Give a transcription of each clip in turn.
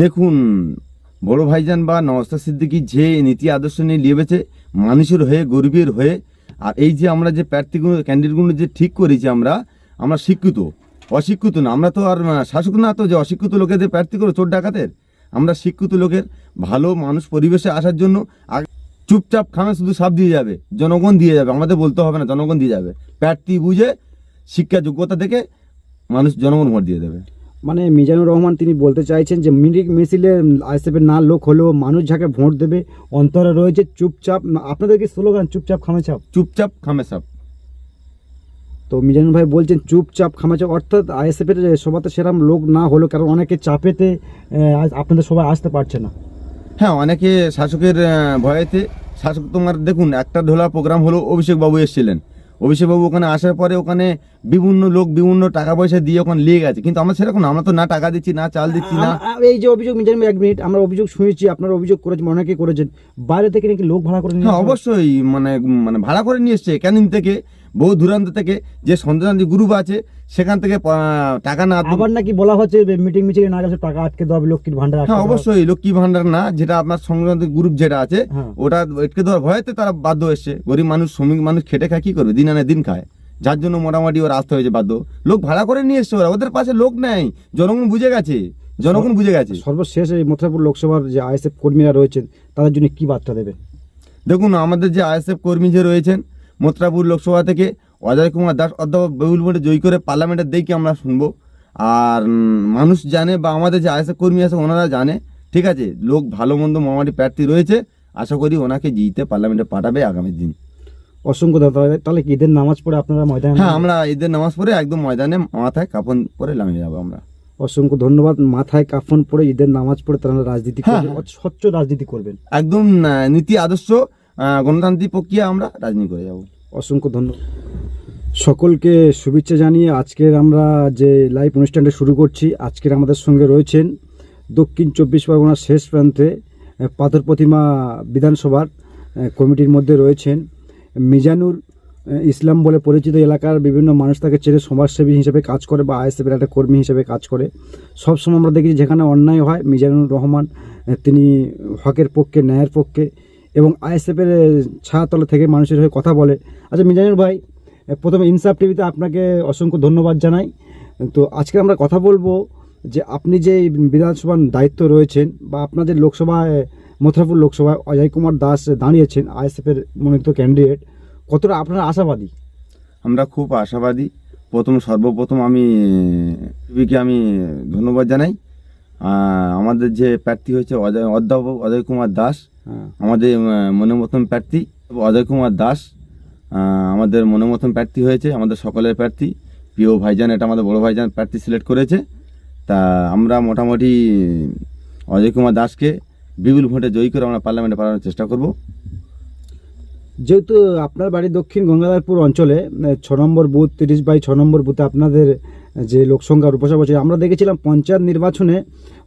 দেখুন, বড় ভাইজান বা নওয়াস্তা সিদ্দিকি যে নীতি আদর্শ নিয়ে লিয়েছে, মানুষের হয়ে, গরিবের হয়ে, আর এই যে আমরা যে প্রার্থীগুলো ক্যান্ডিডেটগুলো যে ঠিক করেছি আমরা আমরা শিক্ষিত, অশিক্ষিত না। আমরা তো আর শাসক না তো যে অশিক্ষিত লোকেদের প্রার্থী করো, চোর ডাকাতের। আমরা শিক্ষিত লোকের, ভালো মানুষ পরিবেশে আসার জন্য চুপচাপ খামে শুধু সব দিয়ে যাবে, জনগণ দিয়ে যাবে, আমাদের বলতে হবে না, জনগণ দিয়ে যাবে। প্রার্থী বুঝে, শিক্ষা যোগ্যতা দেখে মানুষ জনগণ ভোট দিয়ে দেবে। মানে মিজানুর রহমান তিনি বলতে চাইছেন যে মিরিক মিছিলে আইএসএফের না লোক হলেও মানুষ যাকে ভোট দেবে অন্তরে রয়েছে চুপচাপ আপনাদের কি স্লোগান চুপচাপ খামেচাপ চুপচাপ খামে সব তো মিজানুর ভাই বলছেন চুপচাপ খামেচাপ অর্থাৎ আইএসএফের সভাতে সেরকম লোক না হলেও কারণ অনেকে চাপেতে আপনাদের সবাই আসতে পারছে না। হ্যাঁ অনেকে শাসকের ভয়েতে শাসক তোমার দেখুন একটা ঢোলা প্রোগ্রাম হলো অভিষেক বাবু এসেছিলেন। অভিষেক বাবু ওখানে আসার পরে ওখানে বিভিন্ন লোক বিভিন্ন টাকা পয়সা দিয়ে ওখানে লিয়ে গেছে। কিন্তু আমরা সেরকম না আমরা তো না টাকা দিচ্ছি না চাল দিচ্ছি না এই যে অভিযোগ মিজান এক মিনিট আমরা অভিযোগ শুনেছি আপনার অভিযোগ করেছেন অনেকে করেছেন। বাইরে থেকে নাকি লোক ভাড়া করে নিয়ে হ্যাঁ অবশ্যই মানে মানে ভাড়া করে নিয়ে এসছে ক্যানিং থেকে বহু দূরান্ত থেকে যে সন্তান গ্রুপ আছে সেখান থেকে টাকা না আবার নাকি বলা হচ্ছে মিটিং মিছিলে না গেছে টাকা আটকে দেওয়া হবে লক্ষ্মীর ভান্ডার হ্যাঁ। অবশ্যই লক্ষ্মী ভান্ডার না যেটা আপনার সংক্রান্ত গ্রুপ যেটা আছে হ্যাঁ। ওটা আটকে দেওয়ার ভয়েতে তারা বাধ্য এসছে গরিব মানুষ শ্রমিক মানুষ খেটে খায় কি করবে? দিন আনে দিন খায়। যার জন্য মোটামুটি ওরা আসতে হয়েছে বাধ্য। লোক ভাড়া করে নিয়ে এসছে ওরা ওদের পাশে লোক নেই। জনগণ বুঝে গেছে। জনগণ বুঝে গেছে। সর্বশেষ এই মথুরাপুর লোকসভার যে আইএসএফ কর্মীরা রয়েছেন তাদের জন্য কি বার্তা দেবে? দেখুন আমাদের যে আইএসএফ কর্মী যে রয়েছেন মথুরাপুর লোকসভা থেকে অজয় কুমার দাস অধ্যাপক বেহুল ভোটে জয়ী করে পার্লামেন্টের দেখি আমরা শুনব। আর মানুষ জানে বা আমাদের যে আইএসএফ কর্মী আছে ওনারা জানে ঠিক আছে? লোক ভালো মন্দ মামাটি প্রার্থী রয়েছে আশা করি ওনাকে জিতে পার্লামেন্টে পাঠাবে আগামী দিন। অসংখ্য ধন্যবাদ। তাহলে ঈদের নামাজ পড়ে আপনারা ময়দানে হ্যাঁ আমরা ঈদের নামাজ পড়ে একদম ময়দানে মাথায় কাপড় পরে নামিয়ে যাব আমরা। অসংখ্য ধন্যবাদ। মাথায় কাফন পরে ঈদের নামাজ পড়ে তারা রাজনীতি হ্যাঁ, করবেন স্বচ্ছ রাজনীতি করবেন। একদম নীতি আদর্শ গণতান্ত্রিক প্রক্রিয়া আমরা রাজনীতি করে যাব। অসংখ্য ধন্যবাদ। সকলকে শুভেচ্ছা জানিয়ে আজকের আমরা যে লাইভ অনুষ্ঠানটা শুরু করছি, আজকের আমাদের সঙ্গে রয়েছেন দক্ষিণ চব্বিশ পরগনার শেষ প্রান্তে পাথর প্রতিমা বিধানসভার কমিটির মধ্যে রয়েছেন মিজানুর ইসলাম বলে পরিচিত এলাকার বিভিন্ন মানুষ তাকে চেনে, সমাজসেবী হিসেবে কাজ করে বা আইএসএফের একটা কর্মী হিসেবে কাজ করে। সবসময় আমরা দেখি যেখানে অন্যায় হয়, মিজানুর রহমান তিনি হকের পক্ষে, ন্যায়ের পক্ষে এবং আইএসএফের ছায়াতলে থেকে মানুষের হয়ে কথা বলে। আচ্ছা মিজানুর ভাই প্রথমে ইনসাফ টিভিতে আপনাকে অসংখ্য ধন্যবাদ জানাই। তো আজকে আমরা কথা বলব যে আপনি যে বিধানসভার দায়িত্ব রয়েছেন বা আপনাদের লোকসভায় মথুরাপুর লোকসভায় অজয় কুমার দাস দাঁড়িয়েছেন আইএসএফের মনোনীত ক্যান্ডিডেট কতটা আপনারা আশাবাদী? আমরা খুব আশাবাদী। প্রথম সর্বপ্রথম আমি টিভিকে আমি ধন্যবাদ জানাই। আমাদের যে প্রার্থী হয়েছে অজয় অধ্যাপক অজয় কুমার দাস হ্যাঁ। আমাদের মনের মতন প্রার্থী। অজয় কুমার দাস আমাদের মনের মতন প্রার্থী হয়েছে, আমাদের সকলের প্রার্থী। প্রিয় ভাইজান, এটা আমাদের বড় ভাইজান প্রার্থী সিলেক্ট করেছে। তা আমরা মোটামুটি অজয় কুমার দাসকে বিপুল ভোটে জয়ী করে আমরা পার্লামেন্টে পাঠানোর চেষ্টা করব। যেহেতু আপনার বাড়ি দক্ষিণ গঙ্গাধরপুর অঞ্চলে ছ নম্বর বুথ, তিরিশ বাই ছ নম্বর বুথে আপনাদের যে লোকসংখ্যার উপসভা আছে আমরা দেখেছিলাম পঞ্চায়েত নির্বাচনে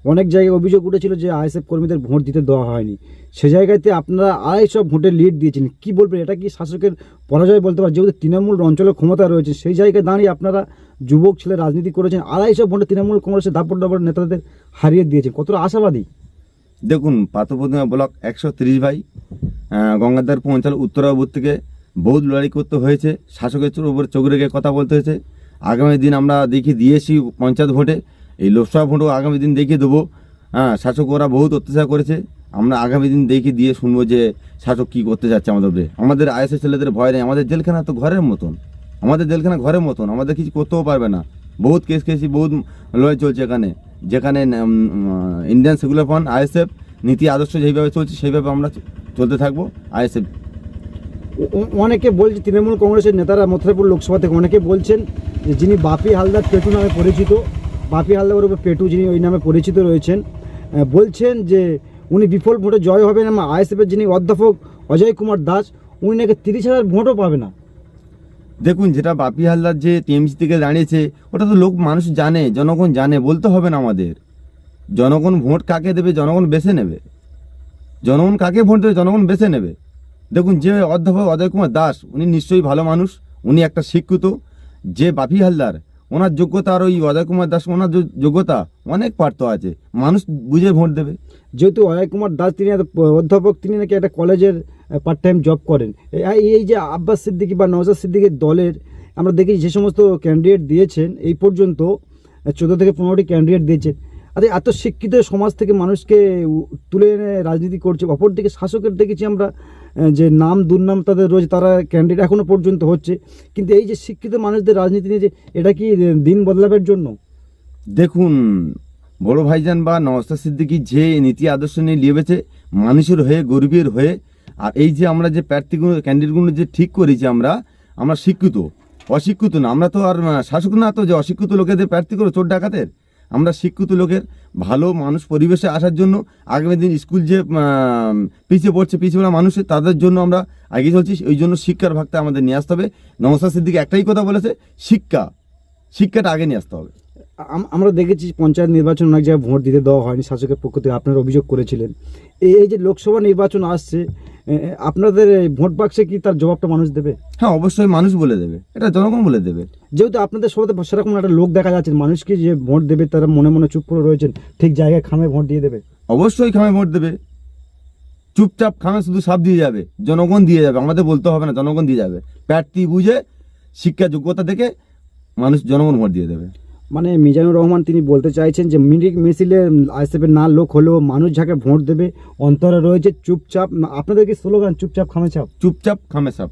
অনেক জায়গায় অভিযোগ উঠেছিল যে আইএসএফ কর্মীদের ভোট দিতে দেওয়া হয়নি। সে জায়গাতে আপনারা আড়াইশো ভোটে লিড দিয়েছেন কি বলবেন? এটা কি শাসকের পরাজয় বলতে পারে যেহেতু তৃণমূল অঞ্চলে ক্ষমতা রয়েছে সেই জায়গায় দাঁড়িয়ে আপনারা যুবক ছেলে রাজনীতি করেছেন আড়াইশো ভোটে তৃণমূল কংগ্রেসের দাপট দাপট নেতাদের হারিয়ে দিয়েছেন কতটা আশাবাদী? দেখুন পাথরপ্রতিমা ব্লক একশো তিরিশ ভাই আহ, গঙ্গাধরপুর অঞ্চল উত্তরাবুর থেকে বহুত লড়াই করতে হয়েছে শাসকের উপরে চোখ রেখে কথা বলতে হয়েছে। আগামী দিন আমরা দেখি দিয়েছি পঞ্চায়েত ভোটে। এই লোকসভা ভোটও আগামী দিন দেখিয়ে দেবো। হ্যাঁ শাসক ওরা বহুত অত্যাচার করেছে। আমরা আগামী দিন দেখি দিয়ে শুনব যে শাসক কী করতে যাচ্ছে আমাদের উপরে। আমাদের আইএসএ ছেলেদের ভয় নেই। আমাদের জেলখানা তো ঘরের মতন। আমাদের জেলখানা ঘরের মতন। আমাদের কিছু করতেও পারবে না। বহুত কেস খেয়েছি, বহুত লড়াই চলছে এখানে। যেখানে ইন্ডিয়ান সেকুলার ফান্ড আইএসএফ, নীতি আদর্শ যেইভাবে চলছে, সেইভাবে আমরা চলতে থাকব। আইএসএফ। অনেকে বলছে তৃণমূল কংগ্রেসের নেতারা মথুরাপুর লোকসভা থেকে অনেকে বলছেন যিনি বাপি হালদার পেটু নামে পরিচিত, বাপি হালদার উপর পেটু যিনি ওই নামে পরিচিত রয়েছেন বলছেন যে উনি বিফল ভোটে জয় হবেন এবং আইএসএফের যিনি অধ্যাপক অজয় কুমার দাস, উনি নাকি তিরিশ হাজার ভোটও পাবে না। দেখুন, যেটা বাপি হালদার যে টিএমসি থেকে দাঁড়িয়েছে, ওটা তো লোক, মানুষ জানে, জনগণ জানে, বলতে হবে না আমাদের। জনগণ ভোট কাকে দেবে, জনগণ বেছে নেবে। জনগণ কাকে ভোট দেবে, জনগণ বেছে নেবে। দেখুন, যে অধ্যাপক অজয় কুমার দাস, উনি নিশ্চয়ই ভালো মানুষ, উনি একটা শিক্ষিত যে বাপি হালদার, ওনার যোগ্যতা আর ওই অজয় কুমার দাস, ওনার যোগ্যতা অনেক পার্থ আছে। মানুষ বুঝে ভোট দেবে। যেহেতু অজয় কুমার দাস, তিনি অধ্যাপক, তিনি নাকি একটা কলেজের পার্ট টাইম জব করেন। এই- যে আব্বাস সিদ্দিকী বা নওজাদ সিদ্দিকীর দলের, আমরা দেখি যে সমস্ত ক্যান্ডিডেট দিয়েছেন, এই পর্যন্ত চোদ্দ থেকে পনেরোটি ক্যান্ডিডেট দিয়েছেন। আরে, এত শিক্ষিত সমাজ থেকে মানুষকে তুলে এনে রাজনীতি করছে, অপরদিকে শাসকের দেখেছি আমরা যে নাম দুর্নাম তাদের রয়েছে, তারা ক্যান্ডিডেট এখনও পর্যন্ত হচ্ছে। কিন্তু এই যে শিক্ষিত মানুষদের রাজনীতি নিয়ে যে, এটা কি দিন বদলাবের জন্য? দেখুন, বড় ভাইজান বা নওস্তা সিদ্দিকি যে নীতি আদর্শ নিয়ে লিয়েছে, মানুষের হয়ে, গরিবের হয়ে, আর এই যে আমরা যে প্রার্থীগুলো ক্যান্ডিডেটগুলো যে ঠিক করেছি আমরা আমরা শিক্ষিত, অশিক্ষিত না। আমরা তো আর শাসক না, তো যে অশিক্ষিত লোকেদের প্রার্থী করে, চোর ডাকাতের? আমরা শিক্ষিত লোকের ভালো মানুষ পরিবেশে আসার জন্য আগামী দিন স্কুল যে পিছিয়ে পড়ছে, পিছিয়ে পড়া মানুষের তাদের জন্য আমরা এগিয়ে চলছি। ওই জন্য শিক্ষার ভাগটা আমাদের নিয়ে আসতে হবে। নওস্তা সিদ্দিকি, একটাই কথা বলেছে, শিক্ষা। শিক্ষাটা আগে নিয়ে আসতে হবে। আমরা দেখেছি পঞ্চায়েত নির্বাচন অনেক জায়গায় ভোট দিতে দেওয়া হয়নি, শাসকের পক্ষ থেকে আপনারা অভিযোগ করেছিলেন। এই যে লোকসভা নির্বাচন আসছে আপনাদের এই ভোট বাক্সে কি তার জবাবটা মানুষ দেবে? হ্যাঁ অবশ্যই মানুষ বলে দেবে। এটা জনগণ বলে দেবে। যেহেতু আপনাদের সবাই সেরকম একটা লোক দেখা যাচ্ছে মানুষকে যে ভোট দেবে তারা মনে মনে চুপ করে রয়েছেন ঠিক জায়গায় খামে ভোট দিয়ে দেবে? অবশ্যই খামে ভোট দেবে। চুপচাপ খামে শুধু সাপ দিয়ে যাবে জনগণ দিয়ে যাবে আমাদের বলতে হবে না জনগণ দিয়ে যাবে। প্রার্থী বুঝে শিক্ষা যোগ্যতা দেখে মানুষ জনগণ ভোট দিয়ে দেবে। মানে মিজানুর রহমান তিনি বলতে চাইছেন যে মিরিক মিছিলে আইসিএফের না লোক হলেও মানুষ যাকে ভোট দেবে অন্তরে রয়েছে চুপচাপ আপনাদের কি স্লোগান চুপচাপ খামেচাপ চুপচাপ খামে সাপ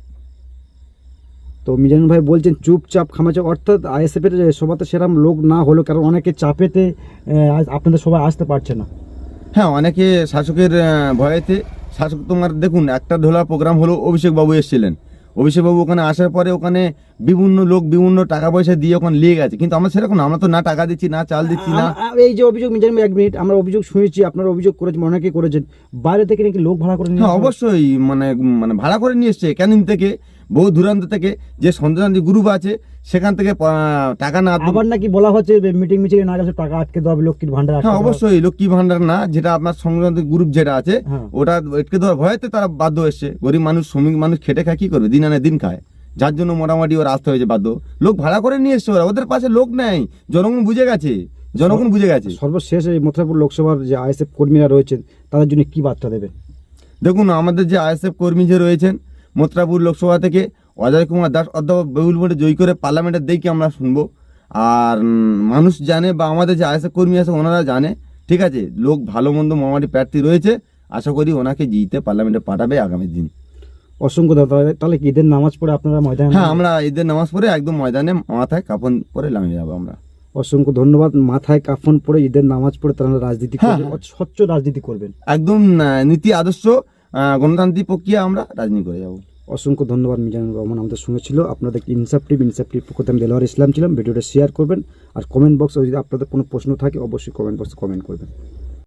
তো মিজানুর ভাই বলছেন চুপচাপ খামাচাপ অর্থাৎ আইএসএফের সভাতে সেরকম লোক না হলো কারণ অনেকে চাপেতে আপনাদের সবাই আসতে পারছে না। হ্যাঁ অনেকে শাসকের ভয়েতে শাসক তোমার দেখুন একটা ঢোলা প্রোগ্রাম হলো অভিষেক বাবু এসেছিলেন। অভিষেক বাবু ওখানে আসার পরে ওখানে বিভিন্ন লোক বিভিন্ন টাকা পয়সা দিয়ে ওখানে লিয়ে গেছে। কিন্তু আমরা সেরকম আমরা তো না টাকা দিচ্ছি না চাল দিচ্ছি না এই যে অভিযোগ মিজান এক মিনিট আমরা অভিযোগ শুনেছি আপনারা অভিযোগ করেছেন অনেকে করেছেন। বাইরে থেকে নাকি লোক ভাড়া করে নিয়ে হয়। অবশ্যই মানে মানে ভাড়া করে নিয়ে এসছে ক্যানিং থেকে? বহু দূরান্ত থেকে যে সন্তানাদি গ্রুপ আছে সেখান থেকে টাকা না আবার নাকি বলা হচ্ছে মিটিং মিটিং না গেছে টাকা আটকে দেওয়া হবে লক্ষ্মীর ভান্ডার হ্যাঁ অবশ্যই লক্ষ্মী ভান্ডার না যেটা আপনার সংক্রান্ত গ্রুপ যেটা আছে হ্যাঁ। ওটা এটকে দেওয়ার ভয়েতে তারা বাধ্য এসছে গরিব মানুষ শ্রমিক মানুষ খেটে খায় কি করবে? দিন আনে দিন খায়। যার জন্য মোটামুটি ওরা আসতে হয়েছে বাধ্য। লোক ভাড়া করে নিয়ে এসছে ওরা ওদের পাশে লোক নেই। জনগণ বুঝে গেছে। জনগণ বুঝে গেছে। সর্বশেষ এই মথুরাপুর লোকসভার যে আইএসএফ কর্মীরা রয়েছেন তাদের জন্য কি বার্তা দেবেন? দেখুন আমাদের যে আইএসএফ কর্মী যে রয়েছেন মথুরাপুর লোকসভা থেকে অজয় কুমার দাস অধ্যাপক বহুল ভোটে জয়ী করে পার্লামেন্টের দিকে আমরা শুনব। আর মানুষ জানে বা আমাদের যে আইএসএফ কর্মী আছে ওনারা জানে ঠিক আছে? লোক ভালো মন্দ মোটামুটি প্রার্থী রয়েছে। আশা করি ওনাকে জিতে পার্লামেন্টে পাঠাবে আগামী দিন। অসংখ্য ধন্যবাদ। তাহলে ঈদের নামাজ পড়ে আপনারা ময়দানে হ্যাঁ আমরা ঈদের নামাজ পড়ে একদম ময়দানে মাথায় কাপড় পরে নামিয়ে যাব আমরা। অসংখ্য ধন্যবাদ। মাথায় কাফন পরে ঈদের নামাজ পড়ে তারা রাজনীতি হ্যাঁ, করবেন হ্যাঁ। স্বচ্ছ রাজনীতি করবেন। একদম নীতি আদর্শ। গণতান্ত্রিক প্রক্রিয়া আমরা রাজনীতি করে যাব। অসংখ্য ধন্যবাদ মিজানুর রহমান, আমাদের সঙ্গে ছিল আপনাদের ইনসাপটিভ ইনসাপটিভ থেকে আমি দেলোয়ার ইসলাম ছিলাম। ভিডিওটা শেয়ার করবেন আর কমেন্ট বক্সে যদি আপনাদের কোনো প্রশ্ন থাকে, অবশ্যই কমেন্ট বক্সে কমেন্ট করবেন।